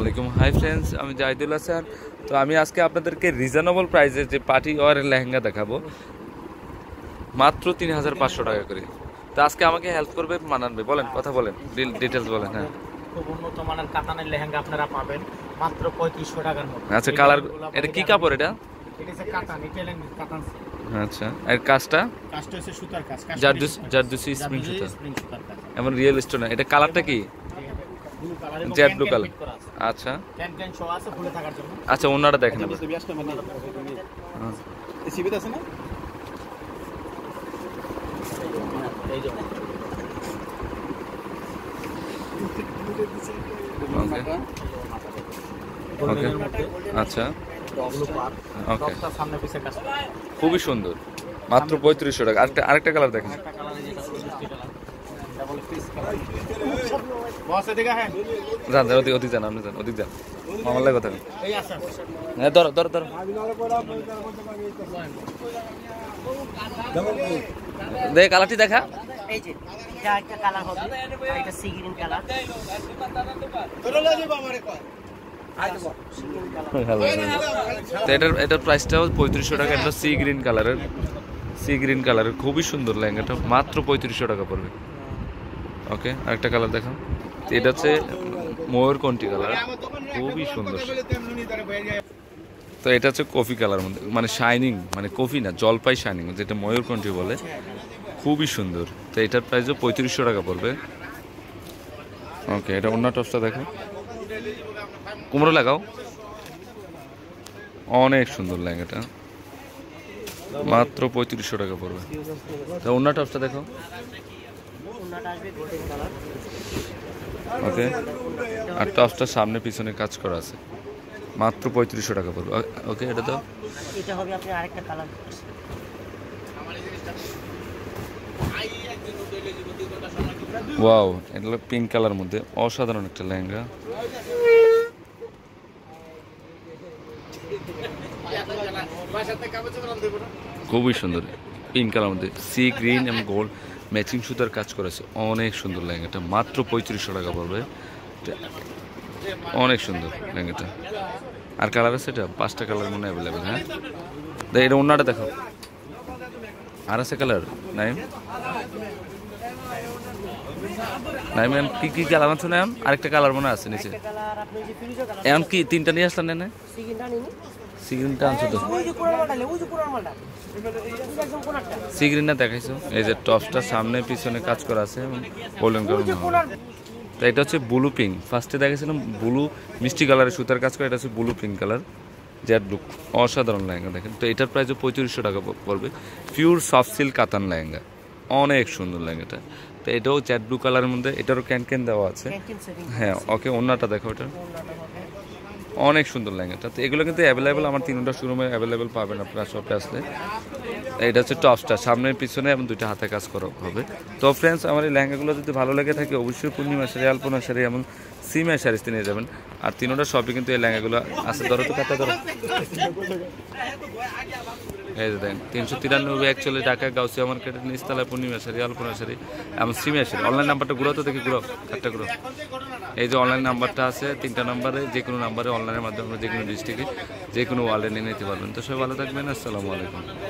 আলাইকুম। Hi friends আমি জাহিদুল হাসান তো আমি আজকে আপনাদেরকে রিজনেবল প্রাইসে যে পার্টি ওয়ারের লেহেঙ্গা দেখাবো মাত্র তিন হাজার পাঁচশো টাকা করে। তো আজকে আমাকে হেল্প করবে মানানবে বলেন কথা বলেন ডিটেলস বলেন হ্যাঁ। খুব উন্নত মানের কাতানের লেহেঙ্গা আপনারা পাবেন মাত্র পঁয়ত্রিশশো টাকার মধ্যে আচ্ছা কালার এটা কি কাপড় এটা? আচ্ছা আর কাজটা? কাজটা হচ্ছে সুতার কাজ জারদুসি স্প্রিং সুতা স্প্রিং সুতার। কাজ। এমন রিয়েল স্টোন এটা কালারটা কি? ব্লু কালার আছে। আচ্ছা। ক্যান ক্যান শো আছে খুলে থাকার জন্য। আচ্ছা ওনারা দেখেন আচ্ছা টপটা সামনে পিছে কাজ করা খুবই সুন্দর। মাত্র পঁয়ত্রিশশো টাকা। আরেকটা আরেকটা কালার দেখেন। যান যান ওদিক ওদিক যান আপনি যান ওদিক যান। আমার লাগে কথা। এই আছে হ্যাঁ ধরো ধরো ধরো। দেখ কালারটি দেখা। এটা একটা কালার হবে আর এটা সি গ্রিন কালার। তো এটার এটার প্রাইসটাও পঁয়ত্রিশশো টাকা এটা সি গ্রিন কালারের। সি গ্রিন কালারের। খুবই সুন্দর লেহেঙ্গাটা। মাত্র পঁয়ত্রিশশো টাকা পড়বে। ওকে আরেকটা কালার দেখাও। এটা হচ্ছে ময়ূরকণ্ঠী কালার? খুবই সুন্দর। তো এটা হচ্ছে কফি কালার মধ্যে মানে শাইনিং মানে কফি না, জলপাই শাইনিং যেটা ময়ূরকণ্ঠী বলে। খুবই সুন্দর। তো এটার প্রাইসও পঁয়ত্রিশশো টাকা পড়বে। ওকে এটা অন্য টপসটা দেখো। কুমড়ো লাগাও। অনেক সুন্দর লেহেঙ্গাটা। মাত্র পঁয়ত্রিশশো টাকা পড়বে। তা অন্য টপসটা দেখো ওনাটা আসবে গোল্ডেন কালার ওকে। আর টপসটার সামনে পিছনে কাজ করা আছে। মাত্র পঁয়ত্রিশশো টাকা পড়বে। ওকে এটা তো এটা হবে আপনি আরেকটা কালার। ওয়াও এটা হলো পিঙ্ক কালার মধ্যে। অসাধারণ একটা লেহেঙ্গা। খুবই সুন্দর। পিঙ্ক কালার মধ্যে সি গ্রিন এবং গোল্ড। ম্যাচিং সুতার কাজ করেছে। অনেক সুন্দর লেহেঙ্গাটা। মাত্র পঁয়ত্রিশশো টাকা পড়বে। অনেক সুন্দর লেহেঙ্গাটা। আর কালার আছে এটা? পাঁচটা কালার মনে অ্যাভেলেবেল হ্যাঁ? দেখ এটা অন্যটা দেখো। আর আছে কালার নাই নাই ম্যাম কি কি কালার আছে ম্যাম আরেকটা কালার মনে আছে নিচে। এখন কি তিনটা নিয়ে আসলেন না সিগ্রিনটা আনছো তো? সিগ্রিনটা দেখাইছো? এই যে টপসটা সামনে পিছনে কাজ করা আছে এবং গোল্ডেন কালার তো এটা হচ্ছে ব্লু পিঙ্ক। ফার্স্টে ব্লু মিষ্টি কালারের সুতার কাজ করে এটা হচ্ছে ব্লু পিঙ্ক কালার। অসাধারণ লেহেঙ্গা দেখেন। তো এটার প্রাইসও পঁয়ত্রিশশো টাকা পড়বে। পিওর সফট সিল্ক কাতান লেহেঙ্গা। অনেক সুন্দর লেহেঙ্গাটা। তো এটাও জ্যাড ব্লু কালারের মধ্যে এটারও ক্যান ক্যান দেওয়া আছে। হ্যাঁ ওকে অন্যটা দেখো হবে। অনেক সুন্দর লেহেঙ্গাটা তো এগুলো কিন্তু অ্যাভেলেবেল আমার তিনটা শোরুমে অ্যাভেলেবেল পাবেন আপনারা শপে আসলে। এটা হচ্ছে টপসটা সামনে, পিছনে এবং দুইটা হাতে কাজ করা হবে। তো ফ্রেন্ডস আমার এই ল্যাঙ্গাগুলো যদি ভালো লেগে থাকে, অবশ্যই পূর্ণিমা শাড়ি, আলপনা শাড়ি এবং সিমা শাড়িতে নিয়ে যাবেন। আর তিনোটা শপে কিন্তু এই ল্যাঙ্গাগুলো আছে। ধরো তো কাটা ধরো। এই যে দেখেন তিনশো তিরানব্বই একচল্লিশ ঢাকা, গাউসিয়া মার্কেটের নিচতলায় পূর্ণিমা শাড়ি আলপনা শাড়ি এবং সিমিয়া শাড়ি অনলাইন নাম্বারটা ঘুরো তো দেখি ঘুরো একটা ঘুরো এই যে অনলাইন নাম্বারটা আছে, তিনটা নাম্বারে যে কোনো নাম্বারে অনলাইনের মাধ্যমে যে কোনো ডিস্ট্রিক্টে যে কোনো ওয়ালে নিয়ে নিতে পারবেন। তো সবাই ভালো থাকবেন, আসসালামু আলাইকুম।